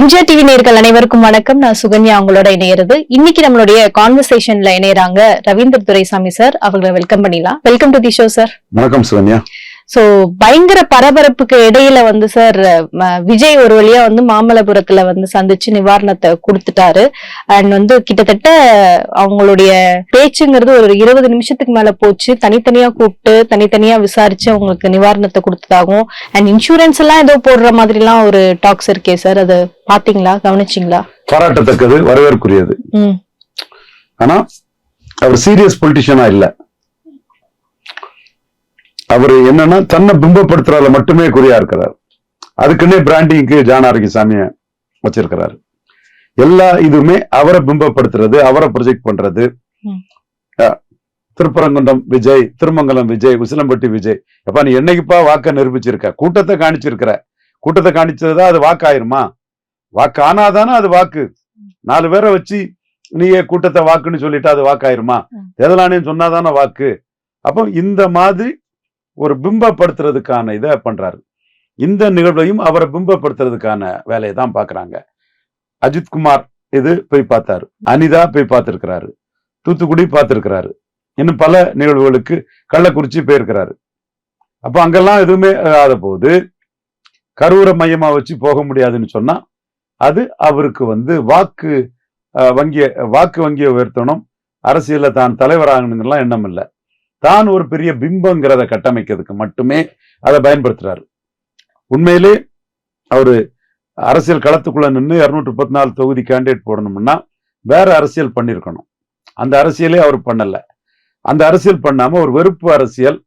MGR TV நேர்கள் அனைவருக்கும் வணக்கம். நான் சுகன்யா அவங்களோட இணையிறது. இன்னைக்கு நம்மளுடைய கான்வர்சேஷன்ல இணையறாங்க ரவீந்திர துரைசாமி சார் அவங்களை வெல்கம் பண்ணிடலாம். Welcome to the show sir வணக்கம் சுகன்யா. சோ பயங்கர பரபரப்புக்கு இடையில வந்து சார் விஜய் ஒரு வழியா வந்து மாமல்லபுரத்துல வந்து சந்திச்சு நிவாரணத்தை கொடுத்துட்டாரு. அண்ட் வந்து கிட்டத்தட்ட அவங்களுடைய பேச்சுங்கிறது ஒரு இருபது நிமிஷத்துக்கு மேல போச்சு. தனித்தனியா கூப்பிட்டு தனித்தனியா விசாரிச்சு அவங்களுக்கு நிவாரணத்தை கொடுத்ததாகவும் அண்ட் இன்சூரன்ஸ் எல்லாம் ஏதோ போடுற மாதிரி எல்லாம் ஒரு டாக்ஸ் இருக்கே சார் அது பாத்தீங்களா கவனிச்சிங்களா? பாராட்டத்தக்கது வரவேற்குரியது. ஆனா அவர் சீரியஸ் பொலிட்டிஷியனா இல்ல. அவர் என்னன்னா தன்னை பிம்பப்படுத்துறதுல மட்டுமே குறியா இருக்கிறார். அதுக்குன்னே பிராண்டிங்க்கு ஜான் ஆரோக்கியசாமிய வச்சிருக்கிறாரு. எல்லா இதுவுமே அவரை பிம்பப்படுத்துறது அவரை ப்ரொஜெக்ட் பண்றது. திருப்பரங்குன்றம் விஜய் திருமங்கலம் விஜய் உசிலம்பட்டி விஜய். எப்ப நீ என்னைக்குப்பா வாக்க நிரூபிச்சிருக்க? கூட்டத்தை காணிச்சிருக்கிற. கூட்டத்தை காணிச்சதா அது வாக்காயிருமா? வாக்கு ஆனாதானே அது வாக்கு. நாலு பேரை வச்சு நீயே கூட்டத்தை வாக்குன்னு சொல்லிட்டு அது வாக்காயிருமா. தேர்தல் ஆணையம் சொன்னாதானே வாக்கு. அப்போ இந்த மாதிரி ஒரு பிம்பப்படுத்துறதுக்கான இதை பண்றாரு. இந்த நிகழ்வையும் அவரை பிம்பப்படுத்துறதுக்கான வேலையை தான் பாக்குறாங்க அஜித் குமார் இது போய் பார்த்தாரு. அனிதா போய் பார்த்துருக்கிறாரு. தூத்துக்குடி பார்த்துருக்கிறாரு. இன்னும் பல நிகழ்வுகளுக்கு கள்ளக்குறிச்சி போயிருக்கிறாரு. அப்ப அங்கெல்லாம் எதுவுமே ஆகாத போது கரூரை மையமா வச்சு போக முடியாதுன்னு சொன்னா அது அவருக்கு வந்து வாக்கு வங்கியை வங்கிய வாக்கு வங்கியை உயர்த்தணும். அரசியலில் தான் தலைவராகணுங்கலாம் எண்ணம் இல்லை. தான் ஒரு பெரிய பிம்பங்கிறத கட்டமைக்கிறதுக்கு மட்டுமே அதை பயன்படுத்துறாரு. உண்மையிலே அவரு அரசியல் களத்துக்குள்ள நின்று இரநூற்றி முப்பத்தி நாலு தொகுதி கேண்டிடேட் போடணும்னா வேற அரசியல் பண்ணியிருக்கணும் அந்த அரசியலே அவர் பண்ணல. அந்த அரசியல் பண்ணாம ஒரு வெறுப்பு அரசியல்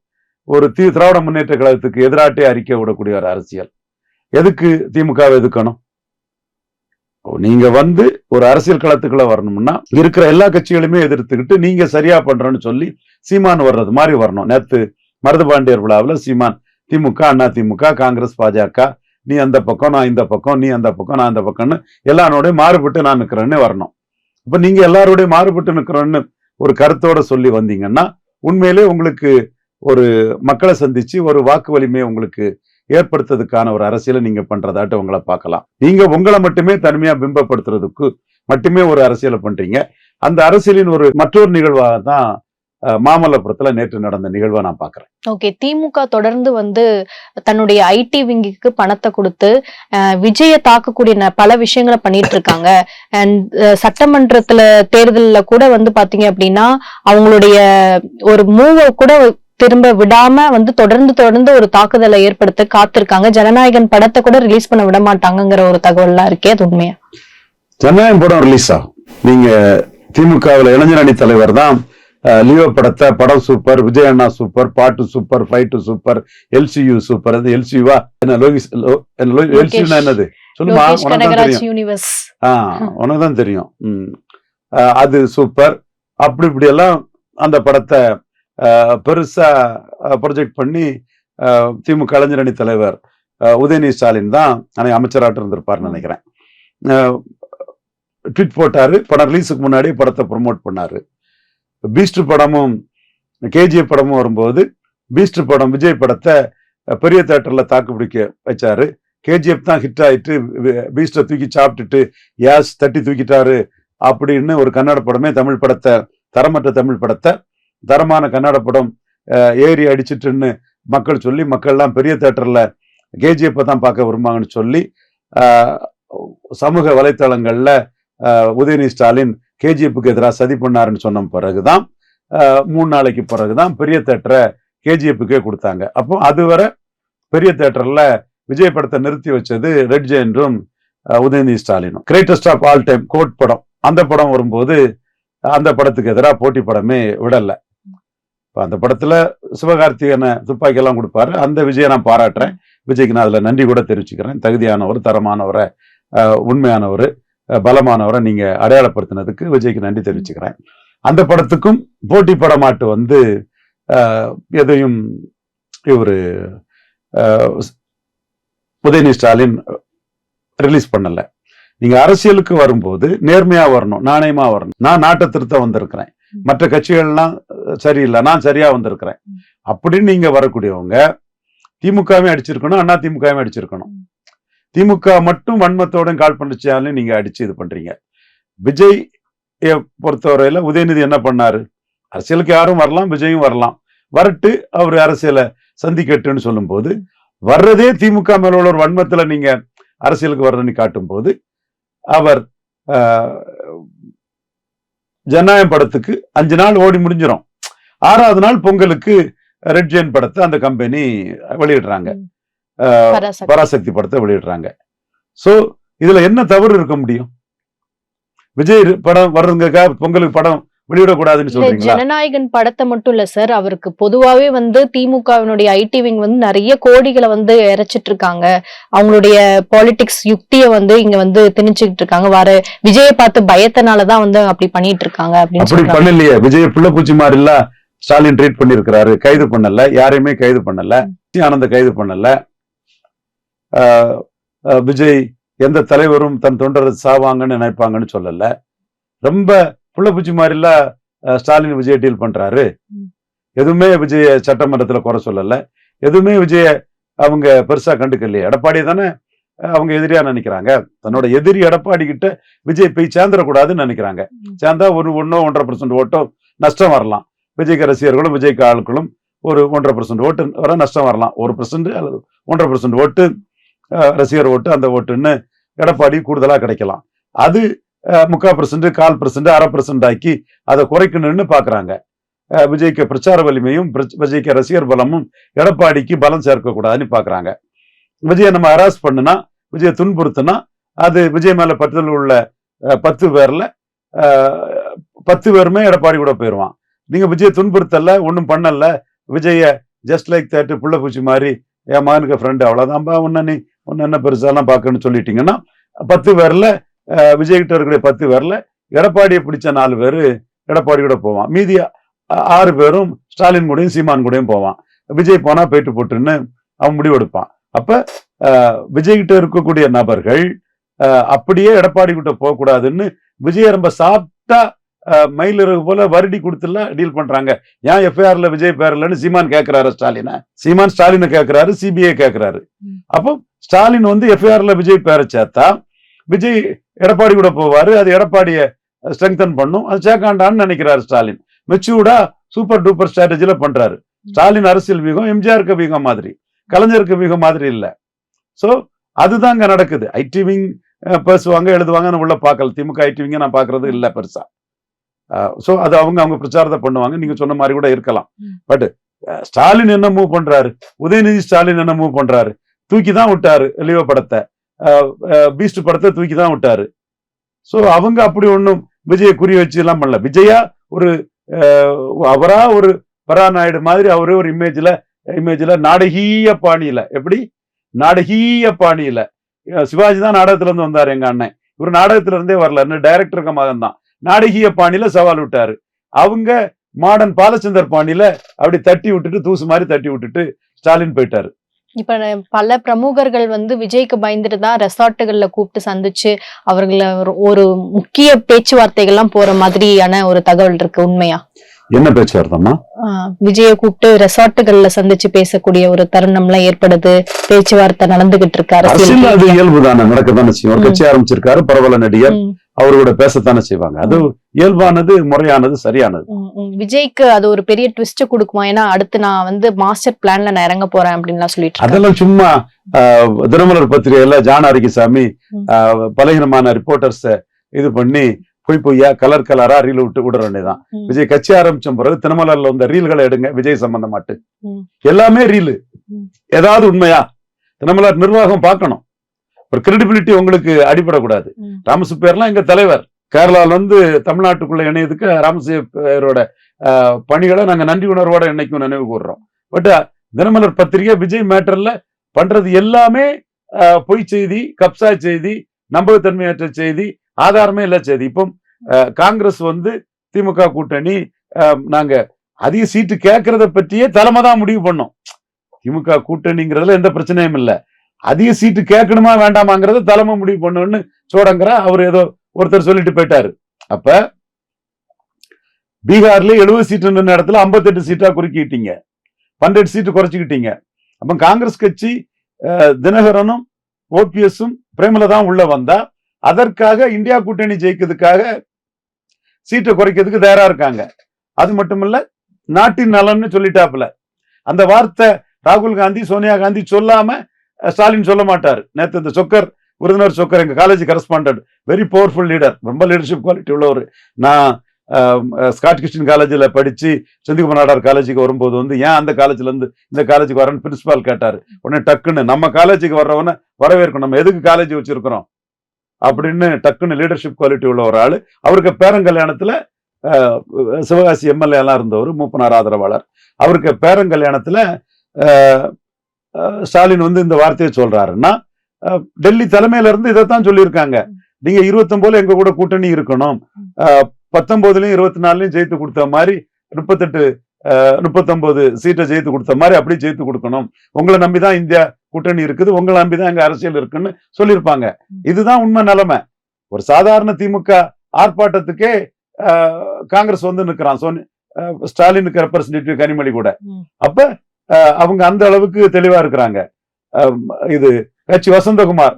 ஒரு தி திராவிட முன்னேற்ற கழகத்துக்கு எதிராட்டே அறிக்கை விடக்கூடிய ஒரு அரசியல். எதுக்கு திமுகவை எதுக்கணும் நீங்க வந்து ஒரு அரசியல் களத்துக்குள்ள வரணும்னா இருக்கிற எல்லா கட்சிகளுமே எதிர்த்துக்கிட்டு நீங்க சரியா பண்றேன்னு சொல்லி சீமான் வர்றது மாதிரி வரணும். நேத்து மருதபாண்டியர் விழாவில் சீமான் திமுக அண்ணா திமுக காங்கிரஸ் பாஜக நீ அந்த பக்கம் நான் இந்த பக்கம் நீ அந்த பக்கம் நான் அந்த பக்கம்னு எல்லாரோடய மாறுபட்டு நான் நிற்கிறேன்னு வரணும். இப்போ நீங்கள் எல்லாரோடய மாறுபட்டு நிற்கிறேன்னு ஒரு கருத்தோட சொல்லி வந்தீங்கன்னா உண்மையிலே உங்களுக்கு ஒரு மக்களை சந்திச்சு ஒரு வாக்கு வலிமையை உங்களுக்கு ஏற்படுத்துறதுக்கான ஒரு அரசியலை நீங்க பண்றதாட்டு உங்களை பார்க்கலாம். நீங்க உங்களை மட்டுமே தனிமையா பிம்பப்படுத்துறதுக்கு மட்டுமே ஒரு அரசியலை பண்றீங்க. அந்த அரசியலின் ஒரு மற்றொரு நிகழ்வாக தான் மாமல்லபுரத்துல நேற்று நடந்த நிகழ்வை நான் பாக்குறேன். ஓகே திமுக தொடர்ந்து வந்து தன்னுடைய ஐடி விங்கிக்கு பணத்தை கொடுத்து விஜய தாக்கக்கூடிய பல விஷயங்களை பண்ணிட்டு இருக்காங்க அண்ட் சட்டமன்றத்துல தேர்தல்ல கூட வந்து பாத்தீங்க அப்படின்னா அவங்களுடைய ஒரு மூவை கூட திரும்ப விடாம வந்து தொடர்ந்து தொடர்ந்து ஒரு தாக்குதலை ஏற்படுத்த காத்திருக்காங்க. ஜனநாயகன் படத்தை கூட ரிலீஸ் பண்ண விட மாட்டாங்கங்கிற ஒரு தகவல்லாம் இருக்கே அது உண்மையா? ஜனநாயகம் படம் ரிலீஸ் ஆகும். நீங்க திமுகவில் இளைஞர் அணி தலைவர் தான் லியோ படத்தை படம் சூப்பர் விஜய் அண்ணா சூப்பர் பாட்டு super fight super LCU super. அது எல்சியூவா என்ன லோகிஸ் எல்சியூனா என்னது? சொல்லுமா உனக்கு தான் தெரியும். அது சூப்பர். அப்படி இப்படி எல்லாம் அந்த படத்தை பெருசா ப்ரொஜெக்ட் பண்ணி திமுக இளைஞர் அணி தலைவர் உதயநிதி ஸ்டாலின் தான் அன்னைக்கு அமைச்சராட்டு இருந்திருப்பாருன்னு நினைக்கிறேன். ட்வீட் போட்டாரு. படம் ரிலீஸுக்கு முன்னாடி படத்தை ப்ரொமோட் பண்ணாரு. பீஸ்ட் படமும் கேஜிஎஃப் படமும் வரும்போது பீஸ்ட் படம் விஜய் படத்தை பெரிய தேட்டரில் தாக்கு பிடிக்க வச்சாரு. கேஜிஎஃப் தான் ஹிட் ஆயிட்டு பீஸ்டை தூக்கி சாப்பிட்டுட்டு யாஸ் தட்டி தூக்கிட்டாரு அப்படின்னு ஒரு கன்னட படமே தமிழ் படத்தை தரமற்ற தமிழ் படத்தை தரமான கன்னட படம் ஏறி அடிச்சிட்டுன்னு மக்கள் சொல்லி மக்கள்லாம் பெரிய தேட்டரில் கேஜிஎஃப்பை தான் பார்க்க விரும்பாங்கன்னு சொல்லி சமூக வலைத்தளங்களில் உதயநிதி ஸ்டாலின் கேஜிஎஃப்க்கு எதிராக சதி பண்ணாருன்னு சொன்ன பிறகுதான் மூணு நாளைக்கு பிறகுதான் பெரிய தேட்டரை கேஜிஎஃப்க்கே கொடுத்தாங்க. அப்போ அதுவரை பெரிய தேட்டரில் விஜய் படத்தை நிறுத்தி வச்சது ரெட் ஜெயன்றும் உதயநிதி ஸ்டாலினும். Greatest of all time goat படம். அந்த படம் வரும்போது அந்த படத்துக்கு எதிராக போட்டி படமே விடலை. இப்போ அந்த படத்தில் சிவகார்த்திகனை துப்பாக்கியெல்லாம் கொடுப்பாரு. அந்த விஜயை நான் பாராட்டுறேன். விஜய்க்கு நான் அதில் நன்றி கூட தெரிவிச்சுக்கிறேன். தகுதியானவர் தரமானவரை உண்மையானவர். பலமானவரை நீங்க அடையாளப்படுத்தினதுக்கு விஜய்க்கு நன்றி தெரிவிச்சுக்கிறேன். அந்த படத்துக்கும் போட்டி படமாட்டு வந்து எதையும் இவரு உதயநிதி ஸ்டாலின் ரிலீஸ் பண்ணல. நீங்க அரசியலுக்கு வரும்போது நேர்மையா வரணும் நாணயமா வரணும். நான் நாட்டை திருத்த வந்திருக்கிறேன். மற்ற கட்சிகள்லாம் சரியில்லை நான் சரியா வந்திருக்கிறேன். அப்படின்னு நீங்க வரக்கூடியவங்க திமுகவே அடிச்சிருக்கணும் அண்ணா திமுகவே அடிச்சிருக்கணும். திமுக மட்டும் வன்மத்தோட கால் பண்ணிச்சாலும் நீங்க அடிச்சு இது பண்றீங்க. விஜய் பொறுத்தவரையில உதயநிதி என்ன பண்ணாரு? அரசியலுக்கு யாரும் வரலாம் விஜயும் வரலாம். வரட்டு அவர் அரசியலை சந்திக்கட்டுன்னு சொல்லும்போது வர்றதே திமுக மேல உள்ள ஒரு வன்மத்துல நீங்க அரசியலுக்கு வர்றதுன்னு காட்டும் போது அவர் ஆஹ், ஜனநாயகம் படத்துக்கு அஞ்சு நாள் ஓடி முடிஞ்சிடும் ஆறாவது நாள் பொங்கலுக்கு ரெட் ஜெயின் படத்தை அந்த கம்பெனி வெளியிடுறாங்க. பராசக்தி. படத்தை வெளியிடுறாங்க. சோ இதுல என்ன தவறு இருக்க முடியும்? விஜய் படம் வர்றதுக்காக பொங்கலுக்கு படம் ஜனநாயகன் படத்தை மட்டும் இல்ல சார் அவருக்கு பொதுவாவே வந்து திமுகவினுடைய ஐடி விங் வந்து நிறைய கோடிகளை வந்து இறைச்சிட்டு இருக்காங்க அவங்களுடைய பாலிடிக்ஸ் யுக்திய வந்து இங்க வந்து திணிச்சுக்கிட்டு இருக்காங்க. வர விஜயை பார்த்து பயத்தினாலதான் வந்து அப்படி பண்ணிட்டு இருக்காங்க அப்படி பண்ணலையே. விஜய் பிள்ளைப்பூச்சி மாதிரி இல்ல ஸ்டாலின் ட்ரீட் பண்ணிருக்கிறாரு கைது பண்ணல. யாரையுமே கைது பண்ணல. ஆனந்த கைது பண்ணல. விஜய் எந்த தலைவரும் தன் தொண்டரை சாவாங்கன்னு நினைப்பாங்கன்னு சொல்லல. ரொம்ப புள்ளப்பூச்சி மாதிரில ஆஹ் ஸ்டாலின் விஜய் டீல் பண்றாரு. எதுவுமே விஜய சட்டமன்றத்துல குறை சொல்லல. எதுவுமே விஜய அவங்க பெருசா கண்டுக்கலையே. எடப்பாடி தானே அவங்க எதிரியா நினைக்கிறாங்க. தன்னோட எதிரி எடப்பாடி கிட்ட விஜய் போய் சேர்ந்துடக்கூடாதுன்னு நினைக்கிறாங்க. சேர்ந்தா ஒரு ஒன்னோ ஒன்றரை பர்சன்ட் ஓட்டோ நஷ்டம் வரலாம். விஜய்க்கு ரசிகர்களும் விஜய்க்கு ஆட்களும் ஒரு ஒன்றரை பர்சன்ட் ஓட்டு வர நஷ்டம் வரலாம். ஒரு பர்சன்ட் அல்லது ஒன்றரை பர்சன்ட் ஓட்டு ரசிகர் ஓட்டு அந்த ஓட்டுன்னு எடப்பாடி கூடுதலாக கிடைக்கலாம். அது முக்கால் பர்சன்ட் கால் பர்சன்ட் அரை பர்சன்ட் ஆக்கி அதை குறைக்கணும்னு பார்க்குறாங்க விஜய்க்கு பிரச்சார வலிமையும் விஜய்க்கு ரசிகர் பலமும் எடப்பாடிக்கு பலம் சேர்க்கக்கூடாதுன்னு பார்க்குறாங்க விஜயை நம்ம ஹராஸ் பண்ணுனா விஜயை துன்புறுத்துனா அது விஜய் மேலே பற்றுதல் உள்ள பத்து பேரில் பத்து பேருமே எடப்பாடி கூட போயிடுவான் நீங்கள் விஜய் துன்புறுத்தல ஒன்றும் பண்ணல விஜயை ஜஸ்ட் லைக் தேட்டு புள்ள பூச்சி மாதிரி என் மகனுக்கு ஃப்ரெண்டு அவ்வளவுதான்பா ஒன்று நீ ஒன்று என்ன பெருசாலாம் பார்க்கணும்னு சொல்லிட்டீங்கன்னா பத்து பேரில் விஜய்கிட்ட இருக்கிற பத்து பேரில் எடப்பாடியை பிடிச்ச நாலு பேர் எடப்பாடி கூட போவான். மீதி ஆறு பேரும் ஸ்டாலின் கூடயும் சீமான் கூடயும் போவான். விஜய் போனால் போயிட்டு போட்டுன்னு அவன் முடிவெடுப்பான் அப்போ விஜய்கிட்ட இருக்கக்கூடிய நபர்கள் அப்படியே எடப்பாடி கிட்ட போகக்கூடாதுன்னு விஜய ரொம்ப சாப்பிட்டா மயிலிறகு போல வருடி கொடுத்துல டீல் பண்றாங்க. ஏன் எஃப்ஐஆர்ல விஜய் பேரலன்னு சீமான் கேக்குறாரு ஸ்டாலினை. சீமான் ஸ்டாலினை கேக்குறாரு சிபிஐ கேக்குறாரு. ம். அப்போ ஸ்டாலின் வந்து எஃப்ஐஆர்ல விஜய் பேரை சேர்த்தா விஜய் எடப்பாடி கூட போவாரு அது எடப்பாடிய ஸ்ட்ரெங்தன் பண்ணும். அது சேர்க்காண்டான்னு நினைக்கிறாரு ஸ்டாலின். மெச்சூர்டா சூப்பர் டூப்பர் ஸ்ட்ராட்டஜில பண்றாரு. ஸ்டாலின் அரசியல் வீகம் எம்ஜிஆருக்கு வீகம் மாதிரி. கலைஞருக்கு வீகம் மாதிரி இல்ல. சோ அதுதான் அங்க நடக்குது ஐடி விங் பேசுவாங்க எழுதுவாங்க நான் உள்ள பார்க்கல. திமுக ஐடி விங்க நான் பாக்குறது இல்ல பெருசா. சோ அது அவங்க அவங்க பிரச்சாரத்தை பண்ணுவாங்க. நீங்க சொன்ன மாதிரி கூட இருக்கலாம். பட் ஸ்டாலின் என்ன மூவ் பண்றாரு? உதயநிதி ஸ்டாலின் என்ன மூவ் பண்றாரு? தூக்கி தான் விட்டாரு லியோ படத்தை. பீஸ்ட் படத்தை தூக்கி தான் விட்டாரு. சோ அவங்க அப்படி ஒண்ணும் விஜய குறி வச்சு எல்லாம் பண்ணல. விஜயா ஒரு அவரா ஒரு பராநாயுடு மாதிரி அவரே ஒரு இமேஜ்ல இமேஜ்ல நாடகீய பாணியில. எப்படி? நாடகீய பாணியில. சிவாஜி தான் நாடகத்துல இருந்து வந்தாரு எங்க அண்ணன். இவர் நாடகத்துல இருந்தே வரல. இன்னும் டைரக்டருக்கு மகன் தான் நாடகீய பாணியில சவால் விட்டாரு. அவங்க மாடர்ன் பாலச்சந்தர் பாணியில அப்படி தட்டி விட்டுட்டு தூசு மாதிரி தட்டி விட்டுட்டு ஸ்டாலின் போயிட்டாரு. இப்ப பல பிரமுகர்கள் வந்து விஜய்க்கு பயந்துட்டு தான் ரெசார்ட்டுகள்ல கூப்பிட்டு சந்திச்சு அவர்களை ஒரு- முக்கிய பேச்சுவார்த்தைகள்லாம் போற மாதிரியான ஒரு தகவல் இருக்கு உண்மையா? என்ன பேச்சுவார்த்தம்மா? ஆஹ் விஜய கூப்பிட்டு ரெசார்ட்டுகள்ல சந்திச்சு பேசக்கூடிய ஒரு தருணம்லாம் ஏற்படுது பேச்சுவார்த்தை நடந்துகிட்டு இருக்கு அரசியல் அது செய்யும். கட்சி ஆரம்பிச்சிருக்காரு பரவல நடிகர். ம், அவரு கூட பேசத்தானே செய்வாங்க அது இயல்பானது முறையானது சரியானது. விஜய்க்கு அது ஒரு பெரிய ட்விஸ்ட் கொடுக்குமா ஏன்னா அடுத்து நான் வந்து மாஸ்டர் பிளான்ல நான் இறங்க போறேன் அப்படின்லாம் சொல்லிட்டு. அதெல்லாம் சும்மா தினமலர் பத்திரிகையில ஜான் ஆரோக்கியசாமி ம். ஆஹ், பலகீனமான ரிப்போர்ட்டர்ஸ் இது பண்ணி பொய் பொய்யா கலர் கலரா ரீல் விட்டு விட வேண்டியதான். விஜய் கட்சி ஆரம்பிச்ச பிறகு தினமலர்ல வந்த ரீல்களை எடுங்க விஜய் சம்பந்தமாட்டு. எல்லாமே ரீலு. ஏதாவது உண்மையா தினமலர் நிர்வாகம் பார்க்கணும் ஒரு கிரெடிபிலிட்டி உங்களுக்கு அடிபடக்கூடாது. ம். ராமசுப்பேர்லாம் எங்க தலைவர். கேரளால வந்து தமிழ்நாட்டுக்குள்ள இணையதுக்கு ராமசுப்பேரோட ஆஹ், பணிகளை நாங்க நன்றி உணர்வோட என்னைக்கும் நினைவு கூறுறோம் பட் தினமலர் பத்திரிகை விஜய் மேட்டர்ல பண்றது எல்லாமே பொய் செய்தி கப்சா செய்தி நம்பகத்தன்மையற்ற செய்தி ஆதாரமே இல்ல செய்தி. இப்போ காங்கிரஸ் வந்து திமுக கூட்டணி நாங்க அதிக சீட்டு கேட்கறத பற்றியே தலைமை தான் முடிவு பண்ணோம். திமுக கூட்டணிங்கிறதுல எந்த பிரச்சனையும் இல்ல. அதிக சீட்டு கேட்கணுமா வேண்டாமாங்கிறத தலைமை முடிவு பண்ணணும்னு சோடங்கரா அவர் ஏதோ ஒருத்தர் சொல்லிட்டு போயிட்டாரு. அப்ப பீகார்ல எழுபது சீட்டு நின்ற இடத்துல 58 சீட்டா குறுக்கிட்டீங்க. பன்னெண்டு சீட்டு குறைச்சிக்கிட்டீங்க. அப்ப காங்கிரஸ் கட்சி அஹ், தினகரனும் ஓபிஎஸும் பிரேமலதான் உள்ள வந்தா அதற்காக இந்தியா கூட்டணி ஜெயிக்கிறதுக்காக சீட்டை குறைக்கிறதுக்கு தயாரா இருக்காங்க. அது மட்டும் இல்ல நாட்டின் நலன்னு சொல்லிட்டாப்புல. அந்த வார்த்தை ராகுல் காந்தி சோனியா காந்தி சொல்லாம ஸ்டாலின் சொல்ல மாட்டார். நேற்று இந்த சொக்கர் விருதுநர் சொக்கர் எங்க college correspondent very powerful leader ரொம்ப லீடர்ஷிப் குவாலிட்டி உள்ளவர் நான் ஸ்காட் கிறிஸ்டின் காலேஜில் படிச்சு செந்திகுமார் நாடார் காலேஜுக்கு வரும்போது வந்து ஏன் அந்த காலேஜ்ல இருந்து இந்த காலேஜுக்கு வரேன்னு பிரின்ஸிபால் கேட்டார். உடனே டக்குன்னு நம்ம காலேஜுக்கு வர்றவன வரவேற்கணும். நம்ம எதுக்கு காலேஜ் வச்சிருக்கிறோம்? அப்படின்னு டக்குன்னு லீடர்ஷிப் குவாலிட்டி உள்ள ஒரு ஆளு. அவருக்கு பேரங்கல்யாணத்தில் சிவகாசி எம்எல்ஏ எல்லாம் இருந்தவர் மூப்பனார் ஆதரவாளர். அவருக்கு பேரங்கல்யாணத்தில் ஸ்டாலின் வந்து இந்த வார்த்தையை சொல்றாருன்னா டெல்லி தலைமையில இருந்து இதைத்தான் சொல்லியிருக்காங்க. நீங்க இருபத்தொன்பதுல எங்க கூட கூட்டணி இருக்கணும். பத்தொன்பதுலயும் இருபத்தி நாலுலயும் ஜெயித்து கொடுத்த மாதிரி முப்பத்தெட்டு முப்பத்தொன்பது சீட்டை ஜெயித்து கொடுத்த மாதிரி அப்படி ஜெயித்து கொடுக்கணும். உங்களை நம்பிதான் இந்தியா கூட்டணி இருக்குது. உங்களை நம்பிதான் எங்க அரசியல் இருக்குன்னு சொல்லியிருப்பாங்க. இதுதான் உண்மை நிலைமை. ஒரு சாதாரண திமுக ஆர்ப்பாட்டத்துக்கே காங்கிரஸ் வந்து நிக்கிறான். சோனி ஸ்டாலினுக்கு ரெப்ரசன்டேட்டிவ் கனிமொழி கூட. அப்ப அவங்க அந்த அளவுக்கு தெளிவா இருக்கிறாங்க. இது கட்சி வசந்தகுமார்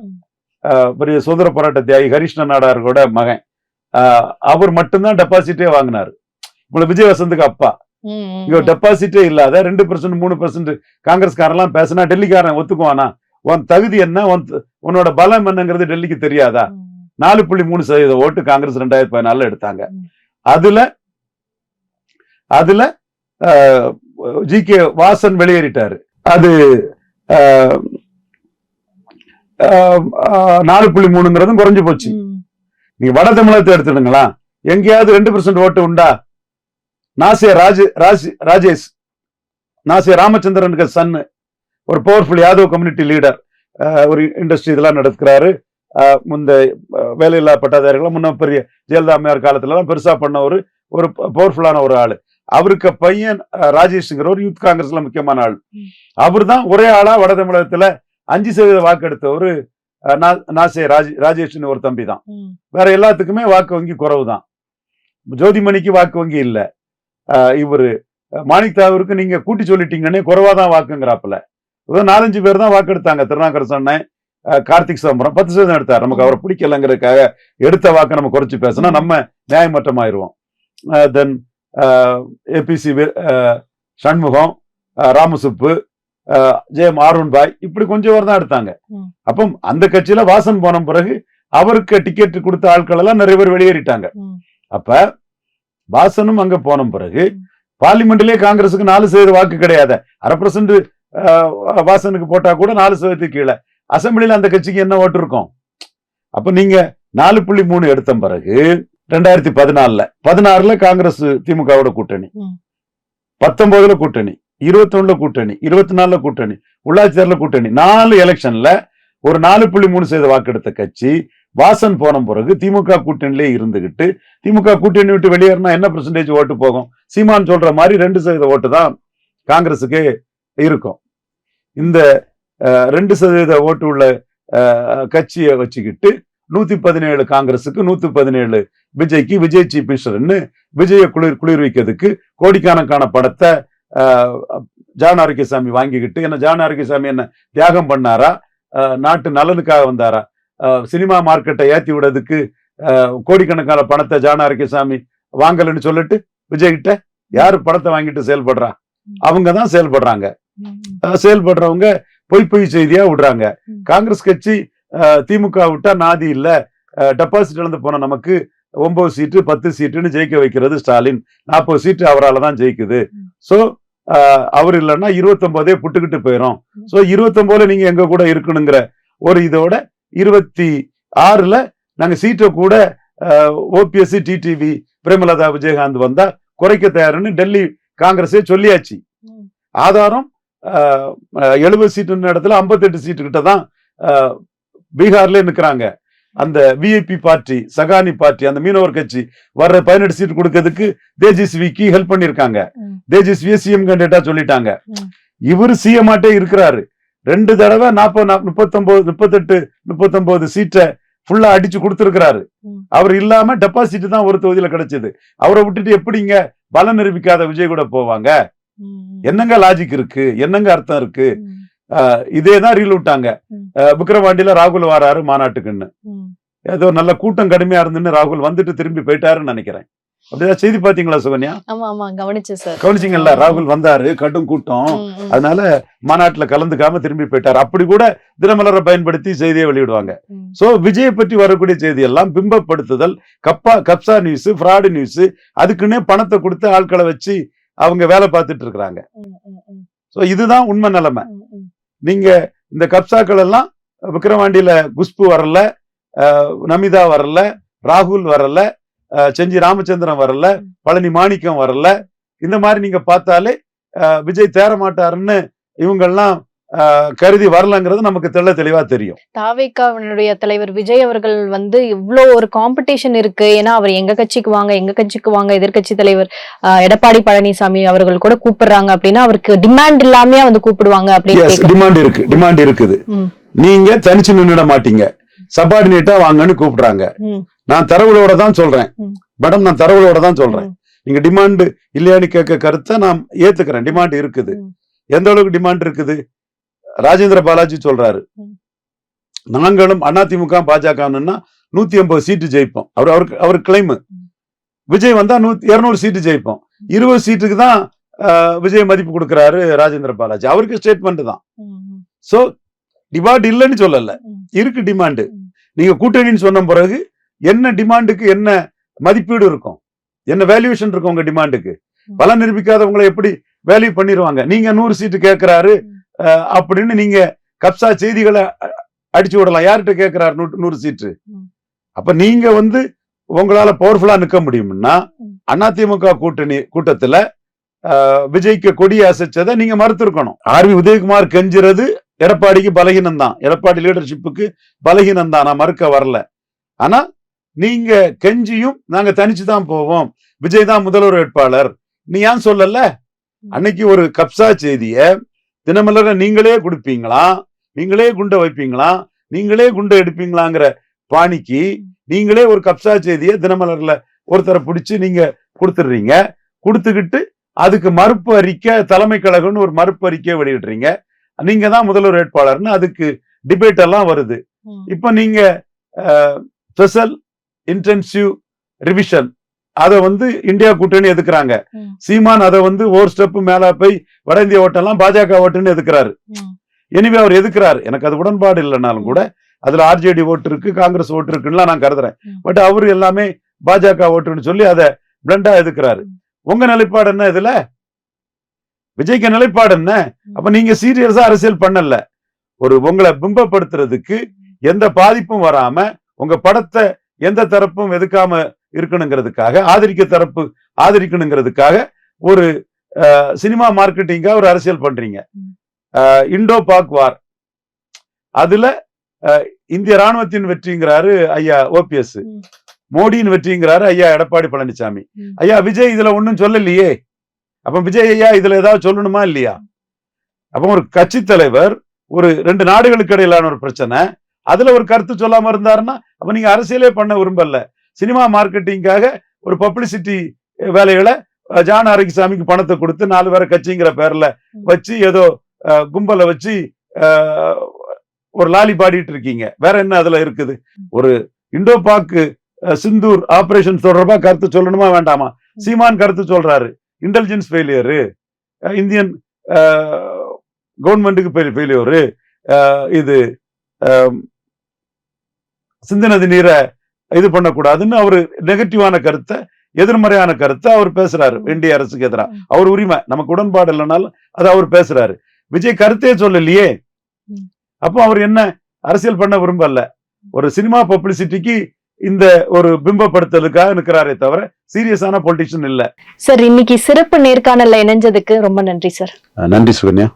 பெரிய சுதந்திர போராட்ட தியாகி ஹரிஷ்ண நாடாரோட மகன். அவர் மட்டும்தான் டெபாசிட்டே வாங்கினாரு. இவ்வளவு விஜய் வசந்துக்கு அப்பா இங்க. டெபாசிட்டே இல்லாத ரெண்டு பெர்சன்ட் மூணு பெர்சன்ட் காங்கிரஸ்காரெல்லாம் பேசினா டெல்லிக்காரன் ஒத்துக்குவானா? உன் தகுதி என்ன? உன் உன்னோட பலம் என்னங்கிறது டெல்லிக்கு தெரியாதா. நாலு புள்ளி மூணு சதவீத ஓட்டு காங்கிரஸ் ரெண்டாயிரத்தி பதினாலுல எடுத்தாங்க. அதுல அதுல ஜி கே வாசன் வெளியேறிட்டாரு. அது நாலு புள்ளி மூணுங்கிறதும் குறைஞ்சு போச்சு. நீங்க வட தமிழகத்தை எடுத்துடுங்களா எங்கேயாவது ரெண்டு பெர்சன்ட் ஓட்டு உண்டா? நாசிய ராஜ் ராஜ் ராஜேஷ் நாசிய ராமச்சந்திரனுக்கு சன்னு ஒரு பவர்ஃபுல் யாதவ் கம்யூனிட்டி லீடர் ஒரு இண்டஸ்ட்ரி இதெல்லாம் நடத்துக்கிறாரு அஹ், வேலையில்லா பட்டாதாரிகளை முன்ன பெரிய ஜெயலலிதா அம்மையார் காலத்துல எல்லாம் பெருசா பண்ண ஒரு ஒரு பவர்ஃபுல்லான ஒரு ஆளு. அவருக்கு பையன் ராஜேஷ்ங்கிற ஒரு யூத் காங்கிரஸ்ல முக்கியமான ஆள். அவர் தான் ஒரே ஆளா வட தமிழகத்துல அஞ்சு சதவீத வாக்கு எடுத்தவர் நாசே ராஜ் ராஜேஷ்னு ஒரு தம்பி தான். வேற எல்லாத்துக்குமே வாக்கு வங்கி குறைவு தான் ஜோதிமணிக்கு வாக்கு வங்கி இல்ல. ஆஹ் இவரு அஹ் மாணிக் தாகூருக்கு நீங்க கூட்டி சொல்லிட்டீங்கன்னே குறைவா தான் வாக்குங்கிறாப்புல நாலஞ்சு பேர் தான் வாக்கு எடுத்தாங்க ஆஹ் கார்த்திக் சிதம்பரம். பத்து சதவீதம் எடுத்தார். நமக்கு அவரை பிடிக்கலங்கிறதுக்காக எடுத்த வாக்கை நம்ம குறைச்சு பேசினா. நம்ம நியாயமற்றமாயிருவோம் தென் ஏபிசி சண்முகம் ராமசுப்பு ஜெயம் ஆர்வன் பாய் இப்படி கொஞ்சம் பேர் தான் எடுத்தாங்க. அப்போ அந்த கட்சியில வாசன் போன பிறகு அவருக்கு டிக்கெட் கொடுத்த ஆட்கள் எல்லாம் நிறைய பேர் வெளியேறிட்டாங்க. அப்ப வாசனும் அங்க போன பிறகு. பார்லிமெண்ட்லயே காங்கிரஸுக்கு நாலு சதவீத வாக்கு கிடையாது அரை பர்சன்ட் வாசனுக்கு போட்டா கூட நாலு சதவீதத்துக்கு கீழே அசம்பிளில அந்த கட்சிக்கு என்ன ஓட்டு இருக்கும் அப்ப நீங்க நாலு புள்ளி மூணு எடுத்த பிறகு ரெண்டாயிரத்தி பதினாலுல. பதினாறுல காங்கிரஸ் திமுகவோட கூட்டணி. பத்தொன்பதுல கூட்டணி. இருபத்தி ஒண்ணுல கூட்டணி. இருபத்தி நாலுல கூட்டணி. உள்ளாட்சி தேர்தல கூட்டணி. நாலு எலெக்ஷன்ல ஒரு நாலு புள்ளி மூணு சதவீத வாக்கெடுத்த கட்சி வாசன் போன பிறகு திமுக கூட்டணியிலே இருந்துகிட்டு திமுக கூட்டணி விட்டு வெளியேறினா என்ன பெர்சன்டேஜ் ஓட்டு போகும்? சீமான் சொல்ற மாதிரி ரெண்டு சதவீத ஓட்டு தான் காங்கிரஸுக்கு இருக்கும். இந்த ரெண்டு சதவீத ஓட்டு உள்ள கட்சியை வச்சுக்கிட்டு நூத்தி பதினேழு காங்கிரஸுக்கு நூத்தி பதினேழு விஜய்க்கு விஜய் சீஃப் மினிஸ்டர்னு விஜயை குளிர் குளிர்விக்கிறதுக்கு கோடிக்கணக்கான படத்தை ஜான் ஆரோக்கியசாமி வாங்கிக்கிட்டு என்ன ஜான் ஆரோக்கியசாமி என்ன தியாகம் பண்ணாரா? நாட்டு நலனுக்காக வந்தாரா? சினிமா மார்க்கெட்டை ஏத்தி விடுறதுக்கு அஹ், கோடிக்கணக்கான பணத்தை ஜான் ஆரோக்கியசாமி வாங்கலன்னு சொல்லிட்டு விஜய் கிட்ட யாரு படத்தை வாங்கிட்டு செயல்படுறா? அவங்க தான் செயல்படுறாங்க. செயல்படுறவங்க பொய் பொய் செய்தியா விடுறாங்க. காங்கிரஸ் கட்சி திமுக விட்டா நாதி இல்ல டெபாசிட் இழந்து போன நமக்கு ஒன்பது சீட்டு பத்து சீட்டுன்னு ஜெயிக்க வைக்கிறது ஸ்டாலின் நாற்பது சீட்டு அவரால தான் ஜெயிக்குது. சோ அவர் இல்லைன்னா இருபத்தொன்பதே புட்டுக்கிட்டு போயிரும் ம். சோ இருபத்தொன்பதுல நீங்க எங்க கூட இருக்கணுங்கிற ஒரு இதோட இருபத்தி ஆறுல நாங்க சீட்டை கூட ஓபிஎஸ்சி டிடிவி பிரேமலதா விஜயகாந்த் வந்தா குறைக்க தயாருன்னு டெல்லி காங்கிரஸே சொல்லியாச்சு. ஆதாரம் எழுபது சீட்டு இடத்துல 58 சீட்டு கிட்ட தான் பீகார்ல நிக்கிறாங்க அந்த விஐபி பார்ட்டி சகானி பார்ட்டி அந்த மீனவர் கட்சி வர்ற பதினெட்டு சீட் கொடுக்கறதுக்கு தேஜஸ்விக்கு ஹெல்ப் பண்ணிருக்காங்க. தேஜஸ்வியை சிஎம் கேண்டிடேட்டா சொல்லிட்டாங்க. இவர் சிஎம் ஆட்டே இருக்கிறாரு ரெண்டு தடவை நாற்பது முப்பத்தொன்பது முப்பத்தெட்டு முப்பத்தொன்பது சீட்டை ஃபுல்லா அடிச்சு கொடுத்திருக்கிறாரு. அவர் இல்லாம டெபாசிட் தான் ஒரு தொகுதியில கிடைச்சது அவரை விட்டுட்டு எப்படிங்க பலம் நிரூபிக்காத விஜய் கூட போவாங்க. என்னங்க லாஜிக் இருக்கு என்னங்க அர்த்தம் இருக்கு. இதே தான் ரீல் விட்டாங்க. விக்கிரவாண்டியில ராகுல் வராரு மாநாட்டுக்குன்னு. ஏதோ நல்ல கூட்டம் கடுமையா இருந்துன்னு ராகுல் வந்துட்டு திரும்பி போயிட்டாருன்னு நினைக்கிறேன். அப்படிதான் செய்தி பாத்தீங்களா சுகன்யா? கவனிச்சிங்கல்ல ராகுல் வந்தாரு கடும் கூட்டம். அதனால மாநாட்டுல கலந்துக்காம திரும்பி போயிட்டார். அப்படி கூட தினமலரை பயன்படுத்தி செய்தியை வெளியிடுவாங்க. சோ விஜயை பற்றி வரக்கூடிய செய்தி எல்லாம் பிம்பப்படுத்துதல் கப்பா கப்சா நியூஸ் ஃப்ராடு நியூஸ் அதுக்குன்னே பணத்தை கொடுத்து ஆட்களை வச்சு அவங்க வேலை பார்த்துட்டு இருக்கிறாங்க. சோ இதுதான் உண்மை நிலைமை. நீங்க இந்த கப்சாக்கள் எல்லாம் விக்ரவாண்டியில குஷ்பு வரல அஹ், நமிதா வரல ராகுல் வரல அஹ், செஞ்சி ராமச்சந்திரன் வரல பழனி மாணிக்கம் வரல. இந்த மாதிரி நீங்க பார்த்தாலே விஜய் தேரமாட்டாருன்னு இவங்கெல்லாம் கருதி வரலங்கிறது நமக்கு தெள்ள தெளிவா தெரியும். தாவேக்காவினுடைய தலைவர் விஜய் அவர்கள் வந்து இவ்ளோ ஒரு காம்படிஷன் இருக்கு. ஏன்னா அவர் எங்க கட்சிக்கு வாங்க எங்க கட்சிக்கு வாங்க எதிர்க்கட்சி தலைவர் எடப்பாடி பழனிசாமி அவர்கள் கூட கூப்பிடுறாங்க அப்படின்னா அவருக்கு டிமாண்ட் இல்லாமயே வந்து கூப்பிடுவாங்க அப்படின்னு. டிமாண்ட் இருக்கு டிமாண்ட் இருக்குது. நீங்க தனிச்சு நின்னுட மாட்டீங்க. சபார்டினேட்டா வாங்கன்னு கூப்பிடுறாங்க. நான் தரவுகளோட தான் சொல்றேன். மேடம் நான் தரவுகளோட தான் சொல்றேன். நீங்க டிமாண்ட் இல்லையான்னு கேட்க கருத்தை நான் ஏத்துக்கிறேன். டிமாண்ட் இருக்குது. எந்த அளவுக்கு டிமாண்ட் இருக்குது? ராஜேந்திர பாலாஜி சொல்றாரு. நாங்களும் அதிமுக பாஜகன்னா நூத்தி எண்பது சீட்டு ஜெயிப்போம். அவர் அவருக்கு அவர் கிளைமு விஜய் வந்தா நூத்தி இருநூறு சீட்டு ஜெயிப்போம். இருபது சீட்டுக்கு தான் விஜய் மதிப்பு கொடுக்குறாரு ராஜேந்திர பாலாஜி. அவருக்கு ஸ்டேட்மெண்ட் தான். சோ டிமாண்ட் இல்லைன்னு சொல்லல. இருக்கு டிமாண்ட் நீங்க கூட்டணின்னு சொன்ன பிறகு என்ன டிமாண்டுக்கு என்ன மதிப்பீடு இருக்கும்? என்ன வேல்யூஷன் இருக்கும் உங்க டிமாண்டுக்கு பலன் நிரூபிக்காதவங்களை எப்படி வேல்யூ பண்ணிடுவாங்க நீங்க நூறு சீட்டு கேட்கிறாரு அப்படின்னு நீங்க கப்சா செய்திகளை அடிச்சு விடலாம். யார்கிட்ட கேட்கிறாரு நூறு நூறு சீட்டு. அப்ப நீங்க வந்து உங்களால பவர்ஃபுல்லா நிக்க முடியும்னா. அதிமுக கூட்டணி கூட்டத்துல விஜய்க்கு கொடி அசைச்சதை நீங்க மறுத்திருக்கணும். ஆர்வி உதயகுமார் கெஞ்சுறது எடப்பாடிக்கு பலகீனம் தான். எடப்பாடி லீடர்ஷிப்புக்கு பலகீனம் தான். நான் மறுக்க வரல. ஆனா நீங்க கெஞ்சியும் நாங்க தனிச்சு தான் போவோம். விஜய் தான் முதல்வர் வேட்பாளர். நீ ஏன் சொல்லல? அன்னைக்கு ஒரு கப்சா செய்திய தினமலர நீங்களே கொடுப்பீங்களா? நீங்களே குண்டை வைப்பீங்களா? நீங்களே குண்டை எடுப்பீங்களாங்கிற பாணிக்கு நீங்களே ஒரு கப்சா செய்திய தினமலர்ல ஒருத்தரை பிடிச்சு நீங்க கொடுத்துடுறீங்க. கொடுத்துக்கிட்டு அதுக்கு மறுப்பு அறிக்கை தலைமை கழகம்னு ஒரு மறுப்பு அறிக்கையை வெளியிடுறீங்க. நீங்க தான் முதல்வர் வேட்பாளர்னு அதுக்கு டிபேட் எல்லாம் வருது. இப்ப நீங்க ஸ்பெஷல் இன்டென்சிவ் ரிவிஷன் அதை வந்து இந்தியா கூட்டணி எதுக்குறாங்க. சீமான் அதை வந்து ஒரு ஸ்டெப் மேல போய் வட இந்திய ஓட்டெல்லாம் பாஜக ஓட்டுன்னு எதுக்குறாரு. எனிவே அவர் எதுக்குறாரு? எனக்கு அது உடன்பாடு இல்லைனாலும் கூட அதுல ஆர்ஜேடி ஓட்டு இருக்கு காங்கிரஸ் ஓட்டு இருக்குன்னு நான் கருதுறேன். பட் அவரு எல்லாமே பாஜக ஓட்டுன்னு சொல்லி அதை பிளண்டா எதுக்குறாரு. உங்க நிலைப்பாடு என்ன இதுல? விஜய்க்கு நிலைப்பாடு என்ன? அப்ப நீங்க சீரியஸா அரசியல் பண்ணல. ஒரு உங்களை பிம்பப்படுத்துறதுக்கு எந்த பாதிப்பும் வராம உங்க படத்தை எந்த தரப்பும் எதுக்காம இருக்கணுங்கிறதுக்காக ஆதரிக்க தரப்பு ஆதரிக்கணுங்கிறதுக்காக ஒரு சினிமா மார்க்கெட்டிங்கா ஒரு அரசியல் பண்றீங்க. Indo Pak war. அதுல இந்திய ராணுவத்தின் வெற்றிங்கிறாரு ஐயா ஓபிஎஸ். மோடியின் வெற்றிங்கிறாரு ஐயா எடப்பாடி பழனிசாமி. ஐயா விஜய் இதுல ஒண்ணும் சொல்லலையே. அப்ப விஜய் ஐயா இதுல ஏதாவது சொல்லணுமா இல்லையா? அப்ப ஒரு கட்சி தலைவர் ஒரு ரெண்டு நாடுகளுக்கு இடையிலான ஒரு பிரச்சனை. அதுல ஒரு கருத்து சொல்லாம இருந்தாருன்னா அப்ப நீங்க அரசியலே பண்ண விரும்பல. சினிமா மார்க்கெட்டிங்காக ஒரு பப்ளிசிட்டி வேலைகளை ஜான் ஆரோக்கியசாமிக்கு பணத்தை கொடுத்து நாலு பேரை கட்சிங்கிற பேர்ல வச்சு ஏதோ கும்பலை வச்சு ஒரு லாலி பாடிட்டு இருக்கீங்க. வேற என்ன அதுல இருக்குது? ஒரு இண்டோ பாக்கு சிந்தூர் ஆபரேஷன் தொடர்பா கருத்து சொல்லணுமா வேண்டாமா? சீமான் கருத்து சொல்றாரு. இன்டெலிஜென்ஸ் ஃபெயிலியரு இந்தியன் கவர்மெண்ட்டுக்கு ஃபெயிலியரு இது அஹ், சிந்து நதி நீரை இது பண்ணக்கூடாதுன்னு அவரு நெகட்டிவான கருத்தை எதிர்மறையான கருத்தை அவர் பேசுறாரு இந்திய அரசுக்கு எதிராக அவர் உரிமை நமக்கு உடன்பாடு இல்லைனாலும் அது அவர் பேசுறாரு. விஜய் கருத்தே சொல்லலையே. அப்போ அவர் என்ன அரசியல் பண்ண விரும்பல? ஒரு சினிமா பப்ளிசிட்டிக்கு இந்த ஒரு பிம்பப்படுத்தலுக்காக நிற்கிறாரே தவிர சீரியஸான பொலிட்டிஷியன் இல்ல. சார் இன்னைக்கு சிறப்பு நேர்காணல்ல இணைஞ்சதுக்கு ரொம்ப நன்றி சார். நன்றி சுகன்யா.